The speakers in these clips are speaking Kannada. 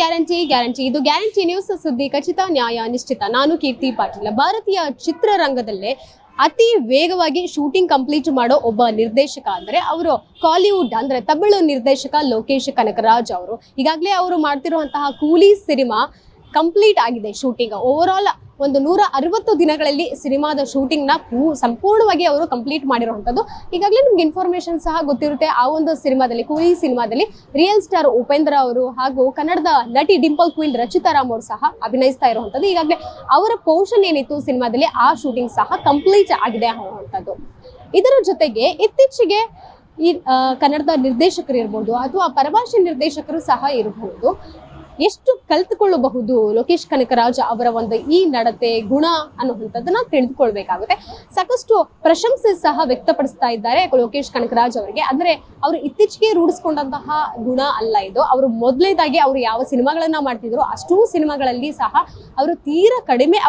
ಗ್ಯಾರಂಟಿ ಗ್ಯಾರಂಟಿ ಇದು ಗ್ಯಾರಂಟಿ ನ್ಯೂಸ್ ಸುದ್ದಿ, ಖಚಿತ, ನ್ಯಾಯ, ನಿಶ್ಚಿತ. ನಾನು ಕೀರ್ತಿ ಪಾಟೀಲ. ಭಾರತೀಯ ಚಿತ್ರರಂಗದಲ್ಲೇ ಅತಿ ವೇಗವಾಗಿ ಶೂಟಿಂಗ್ ಕಂಪ್ಲೀಟ್ ಮಾಡೋ ಒಬ್ಬ ನಿರ್ದೇಶಕ ಅಂದ್ರೆ ಅವರು ಕಾಲಿವುಡ್ ಅಂದ್ರೆ ತಮಿಳು ನಿರ್ದೇಶಕ ಲೋಕೇಶ್ ಕನಕರಾಜ್ ಅವರು. ಈಗಾಗಲೇ ಅವರು ಮಾಡ್ತಿರುವಂತಹ ಕೂಲಿ ಸಿನಿಮಾ ಕಂಪ್ಲೀಟ್ ಆಗಿದೆ ಶೂಟಿಂಗ್. ಓವರ್ ಆಲ್ ಒಂದು ನೂರ ಅರವತ್ತು ದಿನಗಳಲ್ಲಿ ಸಿನಿಮಾದ ಶೂಟಿಂಗ್ನ ಪೂ, ಸಂಪೂರ್ಣವಾಗಿ ಅವರು ಕಂಪ್ಲೀಟ್ ಮಾಡಿರುವಂತದ್ದು ಈಗಾಗಲೇ ನಿಮ್ಗೆ ಇನ್ಫಾರ್ಮೇಶನ್ ಸಹ ಗೊತ್ತಿರುತ್ತೆ, ಆ ಒಂದು ಸಿನಿಮಾದಲ್ಲಿ, ಕೂಲಿ ಸಿನಿಮಾದಲ್ಲಿ ರಿಯಲ್ ಸ್ಟಾರ್ ಉಪೇಂದ್ರ ಅವರು ಹಾಗೂ ಕನ್ನಡದ ನಟಿ ಡಿಂಪಲ್ ಕ್ವೀನ್ ರಚಿತಾ ರಾಮ್ ಅವರು ಸಹ ಅಭಿನಯಿಸ್ತಾ ಇರುವಂಥದ್ದು. ಈಗಾಗಲೇ ಅವರ ಪೋರ್ಷನ್ ಏನಿತ್ತು ಸಿನಿಮಾದಲ್ಲಿ, ಆ ಶೂಟಿಂಗ್ ಸಹ ಕಂಪ್ಲೀಟ್ ಆಗಿದೆ ಅನ್ನುವಂಥದ್ದು. ಇದರ ಜೊತೆಗೆ ಇತ್ತೀಚೆಗೆ ಈ ಕನ್ನಡದ ನಿರ್ದೇಶಕರು ಇರ್ಬೋದು ಅಥವಾ ಪರಭಾಷೆ ನಿರ್ದೇಶಕರು ಸಹ ಇರಬಹುದು. ಎಷ್ಟು ಕಲ್ತುಕೊಳ್ಳಬಹುದು ಲೋಕೇಶ್ ಕನಕರಾಜ್ ಅವರ ಒಂದು ಈ ನಡತೆ, ಗುಣ ಅನ್ನುವಂಥದ್ದನ್ನ ತಿಳಿದುಕೊಳ್ಬೇಕಾಗುತ್ತೆ. ಸಾಕಷ್ಟು ಪ್ರಶಂಸೆ ಸಹ ವ್ಯಕ್ತಪಡಿಸ್ತಾ ಇದ್ದಾರೆ ಲೋಕೇಶ್ ಕನಕರಾಜ್ ಅವರಿಗೆ. ಅಂದ್ರೆ ಅವರು ಇತ್ತೀಚೆಗೆ ರೂಢಿಸ್ಕೊಂಡಂತಹ ಗುಣ ಅಲ್ಲ ಇದು. ಅವರು ಮೊದಲೇದಾಗಿ ಅವರು ಯಾವ ಸಿನಿಮಾಗಳನ್ನ ಮಾಡ್ತಿದ್ರು ಅಷ್ಟೂ ಸಿನಿಮಾಗಳಲ್ಲಿ ಸಹ ಅವರು ತೀರಾ ಕಡಿಮೆ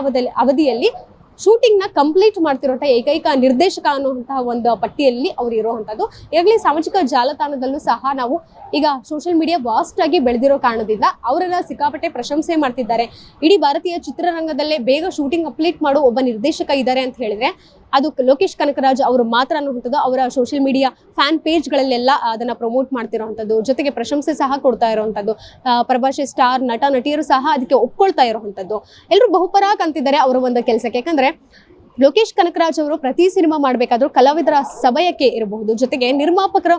ಅವಧಿಯಲ್ಲಿ ಶೂಟಿಂಗ್ನ ಕಂಪ್ಲೀಟ್ ಮಾಡ್ತಿರೋಂಥ ಏಕೈಕ ನಿರ್ದೇಶಕ ಅನ್ನುವಂತಹ ಒಂದು ಪಟ್ಟಿಯಲ್ಲಿ ಅವರು ಇರುವಂತದ್ದು ಈಗಾಗಲೇ ಸಾಮಾಜಿಕ ಜಾಲತಾಣದಲ್ಲೂ ಸಹ ನಾವು ಈಗ ಸೋಷಿಯಲ್ ಮೀಡಿಯಾ ವಾಸ್ಟ್ ಆಗಿ ಬೆಳೆದಿರೋ ಕಾರಣದಿಂದ ಅವರೆಲ್ಲ ಸಿಕ್ಕಾಪಟ್ಟೆ ಪ್ರಶಂಸೆ ಮಾಡ್ತಿದ್ದಾರೆ. ಇಡೀ ಭಾರತೀಯ ಚಿತ್ರರಂಗದಲ್ಲೇ ಬೇಗ ಶೂಟಿಂಗ್ ಕಂಪ್ಲೀಟ್ ಮಾಡೋ ಒಬ್ಬ ನಿರ್ದೇಶಕ ಇದ್ದಾರೆ ಅಂತ ಹೇಳಿದ್ರೆ ಅದು ಲೋಕೇಶ್ ಕನಕರಾಜ್ ಅವರು ಮಾತ್ರ ಅನ್ನುವಂಥದ್ದು ಅವರ ಸೋಷಿಯಲ್ ಮೀಡಿಯಾ ಫ್ಯಾನ್ ಪೇಜ್ಗಳಲ್ಲೆಲ್ಲ ಅದನ್ನ ಪ್ರಮೋಟ್ ಮಾಡ್ತಿರೋವಂಥದ್ದು. ಜೊತೆಗೆ ಪ್ರಶಂಸೆ ಸಹ ಕೊಡ್ತಾ ಇರುವಂಥದ್ದು. ಪ್ರಭಾಷೆ ಸ್ಟಾರ್ ನಟ, ನಟಿಯರು ಸಹ ಅದಕ್ಕೆ ಒಪ್ಕೊಳ್ತಾ ಇರುವಂಥದ್ದು. ಎಲ್ಲರೂ ಬಹುಪರಾಗ್ ಅಂತಿದ್ದಾರೆ ಅವರ ಒಂದು ಕೆಲಸಕ್ಕೆ. ಯಾಕಂದ್ರೆ ಲೋಕೇಶ್ ಕನಕರಾಜ್ ಅವರು ಪ್ರತಿ ಸಿನಿಮಾ ಮಾಡಬೇಕಾದ್ರೂ ಕಲಾವಿದರ ಸಮಯಕ್ಕೆ ಇರಬಹುದು. ಜೊತೆಗೆ ನಿರ್ಮಾಪಕರ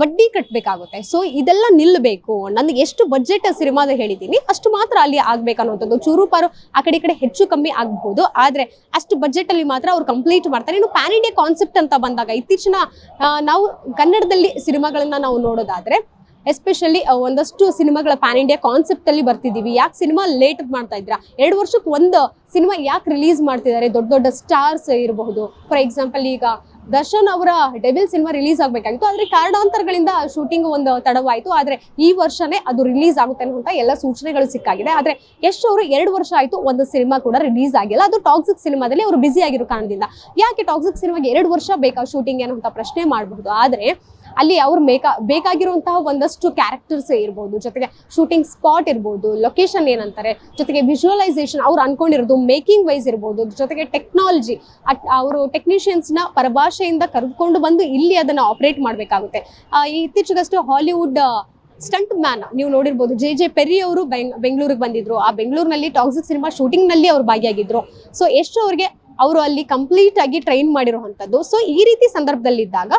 ಬಡ್ಡಿ ಕಟ್ಟಬೇಕಾಗುತ್ತೆ ಸೊ ಇದೆಲ್ಲ ನಿಲ್ಲಬೇಕು ನನಗೆ ಎಷ್ಟು ಬಜೆಟ್ ಸಿನಿಮಾದ ಹೇಳಿದ್ದೀನಿ, ಅಷ್ಟು ಮಾತ್ರ ಅಲ್ಲಿ ಆಗ್ಬೇಕು ಅನ್ನೋಂಥದ್ದು ಚೂರು ಪಾರು ಆ ಕಡೆ ಕಡೆ ಹೆಚ್ಚು ಕಮ್ಮಿ ಆಗಬಹುದು ಆದರೆ ಅಷ್ಟು ಬಜೆಟ್ ಅಲ್ಲಿ ಮಾತ್ರ ಅವ್ರು ಕಂಪ್ಲೀಟ್ ಮಾಡ್ತಾರೆ. ಇನ್ನು ಪ್ಯಾನ್ ಇಂಡಿಯಾ ಕಾನ್ಸೆಪ್ಟ್ ಅಂತ ಬಂದಾಗ, ಇತ್ತೀಚಿನ ನಾವು ಕನ್ನಡದಲ್ಲಿ ಸಿನಿಮಾಗಳನ್ನ ನಾವು ನೋಡೋದಾದ್ರೆ ಎಸ್ಪೆಷಲಿ ಒಂದಷ್ಟು ಸಿನಿಮಾಗಳ ಪ್ಯಾನ್ ಇಂಡಿಯಾ ಕಾನ್ಸೆಪ್ಟ್ ಅಲ್ಲಿ ಬರ್ತಿದೀವಿ ಯಾಕೆ ಸಿನಿಮಾ ಲೇಟ್ ಮಾಡ್ತಾ ಇದ್ರ ಎರಡು ವರ್ಷಕ್ಕೆ ಒಂದು ಸಿನಿಮಾ ಯಾಕೆ ರಿಲೀಸ್ ಮಾಡ್ತಿದ್ದಾರೆ? ದೊಡ್ಡ ದೊಡ್ಡ ಸ್ಟಾರ್ಸ್ ಇರಬಹುದು. ಫಾರ್ ಎಕ್ಸಾಂಪಲ್ ಈಗ ದರ್ಶನ್ ಅವರ ಡೆವಿಲ್ ಸಿನಿಮಾ ರಿಲೀಸ್ ಆಗಬೇಕಾಗಿತ್ತು. ಆದರೆ ಕಾರಣಾಂತರಗಳಿಂದ ಶೂಟಿಂಗ್ ಒಂದು ತಡವಾಯಿತು. ಆದರೆ ಈ ವರ್ಷನೇ ಅದು ರಿಲೀಸ್ ಆಗುತ್ತೆ ಅನ್ನುವಂಥ ಎಲ್ಲ ಸೂಚನೆಗಳು ಸಿಕ್ಕಾಗಿದೆ. ಆದರೆ ಯಶ್ ಅವರು ಎರಡು ವರ್ಷ ಆಯಿತು ಒಂದು ಸಿನಿಮಾ ಕೂಡ ರಿಲೀಸ್ ಆಗಿಲ್ಲ. ಅದು ಟಾಕ್ಸಿಕ್ ಸಿನಿಮಾದಲ್ಲಿ ಅವರು ಬ್ಯುಸಿ ಆಗಿರೋ ಕಾರಣದಿಂದ. ಯಾಕೆ ಟಾಕ್ಸಿಕ್ ಸಿನಿಮಾಗೆ ಎರಡು ವರ್ಷ ಬೇಕಾ ಶೂಟಿಂಗ್ ಅನ್ನುವಂಥ ಪ್ರಶ್ನೆ ಮಾಡಬಹುದು. ಆದ್ರೆ ಅಲ್ಲಿ ಅವ್ರು ಬೇಕಾ, ಬೇಕಾಗಿರುವಂತಹ ಒಂದಷ್ಟು ಕ್ಯಾರೆಕ್ಟರ್ಸ್ ಇರ್ಬೋದು. ಜೊತೆಗೆ ಶೂಟಿಂಗ್ ಸ್ಪಾಟ್ ಇರ್ಬೋದು ಲೊಕೇಶನ್ ಏನಂತಾರೆ, ಜೊತೆಗೆ ವಿಜುವಲೈಸೇಷನ್ ಅವ್ರು ಅನ್ಕೊಂಡಿರೋದು ಮೇಕಿಂಗ್ ವೈಸ್ ಇರ್ಬೋದು, ಜೊತೆಗೆ ಟೆಕ್ನಾಲಜಿ ಅವರು ಟೆಕ್ನಿಷಿಯನ್ಸ್ನ ಪರಭಾಷೆಯಿಂದ ಕರೆದುಕೊಂಡು ಬಂದು ಇಲ್ಲಿ ಅದನ್ನು ಆಪರೇಟ್ ಮಾಡಬೇಕಾಗುತ್ತೆ. ಇತ್ತೀಚೆಗಷ್ಟು ಹಾಲಿವುಡ್ ಸ್ಟಂಟ್ ಮ್ಯಾನ್ ನೀವು ನೋಡಿರ್ಬೋದು ಜೆ ಜೆ ಪೆರಿ ಅವರು ಬೆಂಗ್, ಬೆಂಗಳೂರಿಗೆ ಬಂದಿದ್ರು. ಆ ಬೆಂಗಳೂರಿನಲ್ಲಿ ಟಾಕ್ಸಿಕ್ ಸಿನಿಮಾ ಶೂಟಿಂಗ್ನಲ್ಲಿ ಅವ್ರು ಭಾಗಿಯಾಗಿದ್ರು. ಸೊ ಎಷ್ಟು ಅವ್ರಿಗೆ ಅವರು ಅಲ್ಲಿ ಕಂಪ್ಲೀಟ್ ಆಗಿ ಟ್ರೈನ್ ಮಾಡಿರುವಂಥದ್ದು ಸೊ ಈ ರೀತಿ ಸಂದರ್ಭದಲ್ಲಿದ್ದಾಗ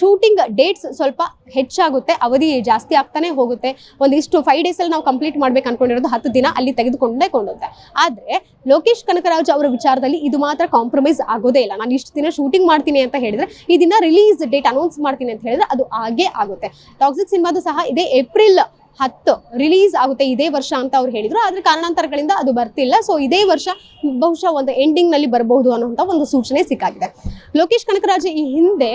ಶೂಟಿಂಗ್ ಡೇಟ್ಸ್ ಸ್ವಲ್ಪ ಹೆಚ್ಚಾಗುತ್ತೆ, ಅವಧಿ ಜಾಸ್ತಿ ಆಗ್ತಾನೆ ಹೋಗುತ್ತೆ. ಒಂದಿಷ್ಟು ಫೈವ್ ಡೇಸಲ್ಲಿ ನಾವು ಕಂಪ್ಲೀಟ್ ಮಾಡ್ಬೇಕು ಅನ್ಕೊಂಡಿರೋದು ಹತ್ತು ದಿನ ಅಲ್ಲಿ ತೆಗೆದುಕೊಂಡೇ ಕೊಂಡುತ್ತೆ ಆದರೆ, ಲೋಕೇಶ್ ಕನಕರಾಜ್ ಅವರ ವಿಚಾರದಲ್ಲಿ ಇದು ಮಾತ್ರ ಕಾಂಪ್ರಮೈಸ್ ಆಗೋದೇ ಇಲ್ಲ. ನಾನು ಇಷ್ಟು ದಿನ ಶೂಟಿಂಗ್ ಮಾಡ್ತೀನಿ ಅಂತ ಹೇಳಿದ್ರೆ, ಈ ದಿನ ರಿಲೀಸ್ ಡೇಟ್ ಅನೌನ್ಸ್ ಮಾಡ್ತೀನಿ ಅಂತ ಹೇಳಿದ್ರೆ ಅದು ಆಗೇ ಆಗುತ್ತೆ. ಟಾಕ್ಸಿಕ್ ಸಿನಿಮಾದು ಸಹ ಇದೇ ಏಪ್ರಿಲ್ ಹತ್ತು ರಿಲೀಸ್ ಆಗುತ್ತೆ ಇದೇ ವರ್ಷ ಅಂತ ಅವ್ರು ಹೇಳಿದ್ರು. ಆದ್ರೆ ಕಾರಣಾಂತರಗಳಿಂದ ಅದು ಬರ್ತಿಲ್ಲ. ಸೊ ಇದೇ ವರ್ಷ ಬಹುಶಃ ಒಂದು ಎಂಡಿಂಗ್ನಲ್ಲಿ ಬರಬಹುದು ಅನ್ನುವಂತ ಒಂದು ಸೂಚನೆ ಸಿಕ್ಕಾಗಿದೆ. ಲೋಕೇಶ್ ಕನಕರಾಜ್ ಈ ಹಿಂದೆ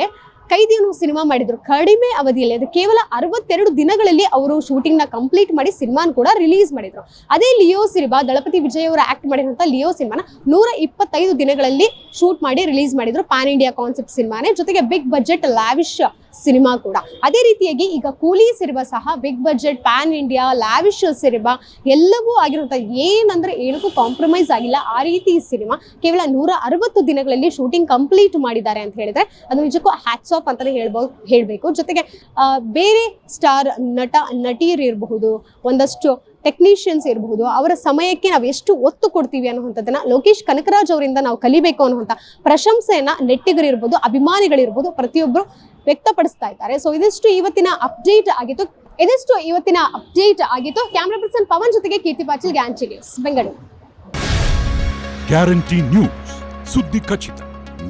ಕೈದಿ ಅನ್ನೋ ಸಿನಿಮಾ ಮಾಡಿದ್ರು. ಕಡಿಮೆ ಅವಧಿಯಲ್ಲಿ, ಅದು ಕೇವಲ ಅರವತ್ತೆರಡು ದಿನಗಳಲ್ಲಿ ಅವರು ಶೂಟಿಂಗ್ನ ಕಂಪ್ಲೀಟ್ ಮಾಡಿ ಸಿನಿಮಾನ ಕೂಡ ರಿಲೀಸ್ ಮಾಡಿದ್ರು. ಅದೇ ಲಿಯೋ ಸಿನಿಮಾ, ದಳಪತಿ ವಿಜಯ್ ಅವರು ಆಕ್ಟ್ ಮಾಡಿರುವಂತಹ ಲಿಯೋ ಸಿನಿಮಾನ ನೂರ ಇಪ್ಪತ್ತೈದು ದಿನಗಳಲ್ಲಿ ಶೂಟ್ ಮಾಡಿ ರಿಲೀಸ್ ಮಾಡಿದ್ರು. ಪ್ಯಾನ್ ಇಂಡಿಯಾ ಕಾನ್ಸೆಪ್ಟ್ ಸಿನಿಮಾನೇ ಜೊತೆಗೆ ಬಿಗ್ ಬಜೆಟ್ ಲ್ಯಾವಿಶ್ ಸಿನಿಮಾ ಕೂಡ. ಅದೇ ರೀತಿಯಾಗಿ ಈಗ ಕೂಲಿ ಸಿನಿಮಾ ಸಹ big budget pan India lavish cinema ಎಲ್ಲವೂ ಆಗಿರುವಂಥ ಏನಂದ್ರೆ ಏನಕ್ಕೂ ಕಾಂಪ್ರಮೈಸ್ ಆಗಿಲ್ಲ. ಆ ರೀತಿ ಈ ಸಿನಿಮಾ ಕೇವಲ ನೂರ ಅರವತ್ತು ದಿನಗಳಲ್ಲಿ ಶೂಟಿಂಗ್ ಕಂಪ್ಲೀಟ್ ಮಾಡಿದ್ದಾರೆ ಅಂತ ಹೇಳಿದ್ರೆ ಅದು ನಿಜಕ್ಕೂ ಹ್ಯಾಟ್ಸ್ ಆಫ್ ಅಂತಾನೆ ಹೇಳ್ಬೋದು ಹೇಳ್ಬೇಕು. ಜೊತೆಗೆ ಬೇರೆ ಸ್ಟಾರ್ ನಟ, ನಟಿಯರು ಇರಬಹುದು, ಒಂದಷ್ಟು ಟೆಕ್ನಿಷಿಯನ್ಸ್ ಇರಬಹುದು, ಅವರ ಸಮಯಕ್ಕೆ ನಾವು ಎಷ್ಟು ಒತ್ತು ಕೊಡ್ತೀವಿ ಅನ್ನುವಂಥದ್ದನ್ನ ಲೋಕೇಶ್ ಕನಕರಾಜ್ ಅವರಿಂದ ನಾವು ಕಲಿಬೇಕು ಅನ್ನುವಂಥ ಪ್ರಶಂಸೆಯನ್ನ ನೆಟ್ಟಿಗರಿರ್ಬೋದು, ಅಭಿಮಾನಿಗಳಿರ್ಬೋದು ಪ್ರತಿಯೊಬ್ಬರು ವ್ಯಕ್ತಪಡಿಸ್ತಾ ಇದ್ದಾರೆ. ಸೊ ಇದಿಷ್ಟು ಇವತ್ತಿನ ಅಪ್ಡೇಟ್ ಆಗಿತ್ತು. ಇದಿಷ್ಟು ಇವತ್ತಿನ ಅಪ್ಡೇಟ್ ಆಗಿತ್ತು. ಕ್ಯಾಮ್ರಾ ಪರ್ಸನ್ ಪವನ್ ಜೊತೆಗೆ ಕೀರ್ತಿ ಪಾಟೀಲ್ ಗ್ಯಾಂಚಿ ನ್ಯೂಸ್ ಬೆಂಗಳೂರು ಗ್ಯಾರಂಟಿ ನ್ಯೂಸ್ ಸುದ್ದಿ ಖಚಿತ,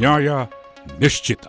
ನ್ಯಾಯ ನಿಶ್ಚಿತ.